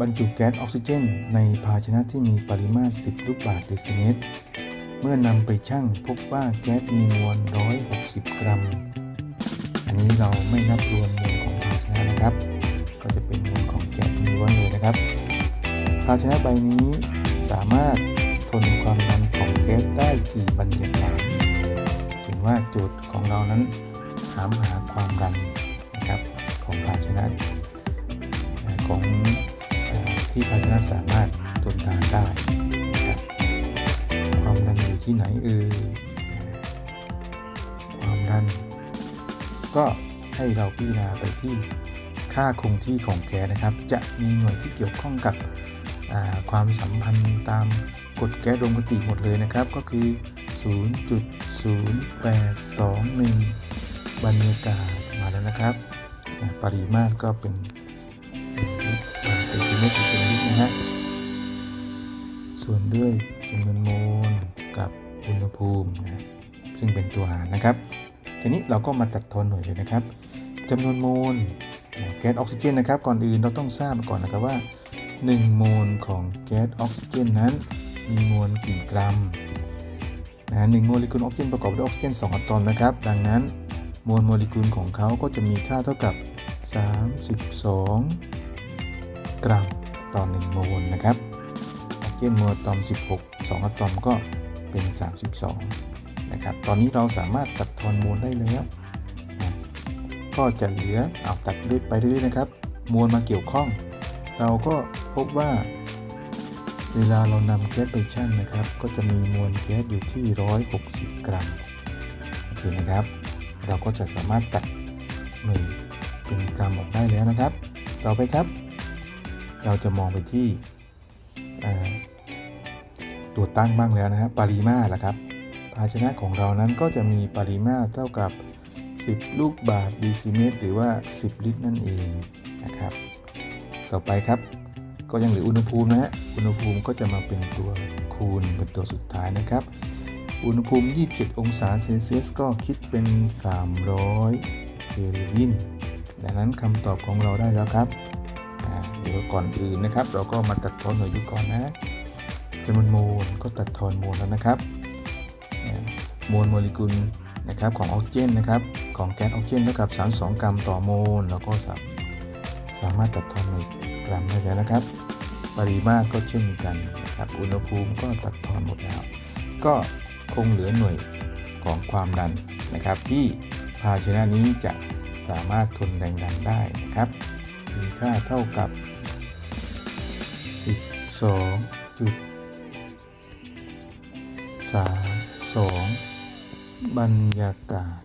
บรรจุแก๊สออกซิเจน ในภาชนะที่มีปริมาตร 10 ลูกบาศก์เดซิเมตร เมื่อนำไปชั่งพบว่าแก๊สมีมวล 160 กรัม อันนี้เราไม่นับรวมมวลของภาชนะนะครับ ก็จะเป็นมวลของแก๊สล้วนเลยนะครับ ภาชนะใบนี้สามารถทนความดันของแก๊สได้กี่บรรยากาศถึงว่าโจทย์ของเรานั้นถามหาความดันนะครับของภาชนะของ ที่ภาชนะสามารถทนทานได้นะครับความดันอยู่ที่ไหนเอ่ยความดัน ก็ให้เราพิจารณาไปที่ค่าคงที่ของแก๊สนะครับ จะมีหน่วยที่เกี่ยวข้องกับความสัมพันธ์ตามกฎแก๊สโดยปกติหมดเลยนะครับ ก็คือ 0.0821 บรรยากาศมาแล้วนะครับ ปริมาตรก็เป็น เซนติเมตรต่อเซนติเมตรนะฮะ ส่วนด้วยจำนวนโมลกับอุณหภูมินะซึ่งเป็นตัวหารนะครับ ทีนี้เราก็มาตัดทอนหน่วยเลยนะครับจำนวนโมลแก๊สออกซิเจนนะครับ ก่อนอื่นเราต้องทราบมาก่อนนะครับว่า 1 โมลของแก๊สออกซิเจนนั้น มีมวลกี่กรัมนะหนึ่งโมเลกุลออกซิเจนประกอบด้วยออกซิเจน 2อะตอมนะครับ ดังนั้นมวลโมเลกุลของเขาก็จะมีค่าเท่ากับ 32 กรัมต่อ 1 โมลนะครับออกซิเจนโมอะตอม 16 2 อะตอมก็เป็น 32 นะครับ ตอนนี้เราสามารถตัดทอนมวลได้แล้ว ก็จะเหลือเอาตัดเรื่อยไปเรื่อยๆนะครับ มวลมาเกี่ยวข้อง เราก็พบว่า เวลาเรานำแก๊สไปชั่งนะครับ ก็จะมีมวลแก๊สอยู่ที่ 160 กรัม โอเคนะครับ เราก็จะสามารถตัดหน่วยเป็นกรัมออกได้แล้วนะครับ ต่อไปครับ เราจะมองไปที่ตัวตั้งบ้างแล้วนะครับปริมาตรละครับ ภาชนะของเรานั้นก็จะมีปริมาตรเท่ากับ 10 ลูกบาศก์ดซิเมตร หรือว่า 10 ลิตรนั่นเองนะครับ ต่อไปครับก็ยังเหลืออุณหภูมินะฮะ อุณหภูมิก็จะมาเป็นตัวคูณเป็นตัวสุดท้ายนะครับ อุณหภูมิ 27 องศาเซลเซียสก็คิดเป็น 300 เคลวิน ดังนั้นคำตอบของเราได้แล้วครับ อ่าเดี๋ยวก่อนอื่นนะครับ เราก็มาตัดทอนหน่วยดูก่อนนะจำนวนโมลก็ตัดทอนโมลแล้วนะครับมวลโมเลกุลนะครับของออกซิเจนนะครับของแก๊สออกซิเจนเท่ากับ 32 กรัมต่อโมลแล้วก็สามสามารถตัดทอนหน่วยกรัมได้แล้วนะครับ ปริมาตรก็เช่นกันนะครับอุณหภูมิก็ตัดทอนหมดแล้ว ก็คงเหลือหน่วยของความดันนะครับ ที่ภาชนะนี้จะสามารถทนแรงดันได้นะครับมีค่าเท่ากับ 12.32บรรยากาศ